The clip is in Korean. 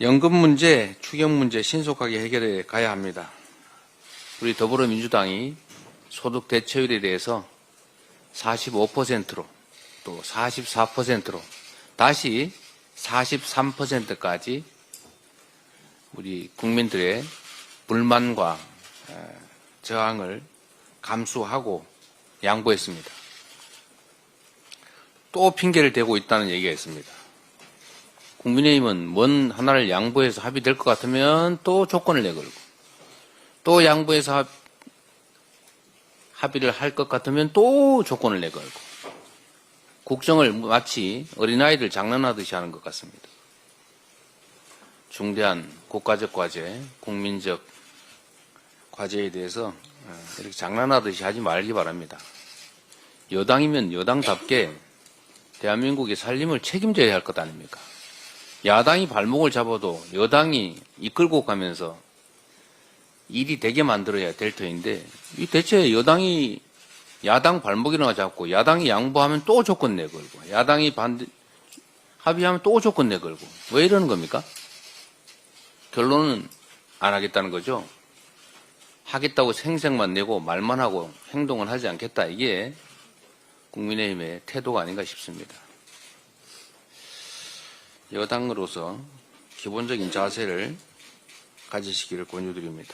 연금 문제, 추경 문제 신속하게 해결해 가야 합니다. 우리 더불어민주당이 소득 대체율에 대해서 45%로 또 44%로 다시 43%까지 우리 국민들의 불만과 에, 저항을 감수하고 양보했습니다. 또 핑계를 대고 있다는 얘기가 있습니다. 국민의힘은 뭔 하나를 양보해서 합의될 것 같으면 또 조건을 내걸고 또 양보해서 합, 합의를 할 것 같으면 또 조건을 내걸고 국정을 마치 어린아이들 장난하듯이 하는 것 같습니다. 중대한 국가적 과제, 국민적 과제에 대해서 어, 이렇게 장난하듯이 하지 말기 바랍니다. 여당이면 여당답게 대한민국의 살림을 책임져야 할 것 아닙니까? 야당이 발목을 잡아도 여당이 이끌고 가면서 일이 되게 만들어야 될 터인데 이 대체 여당이 야당 발목이나 잡고 야당이 양보하면 또 조건 내걸고 야당이 반대 합의하면 또 조건 내걸고 왜 이러는 겁니까? 결론은 안 하겠다는 거죠. 하겠다고 생색만 내고 말만 하고 행동은 하지 않겠다 이게 국민의힘의 태도가 아닌가 싶습니다. 여당으로서 기본적인 자세를 가지시기를 권유드립니다.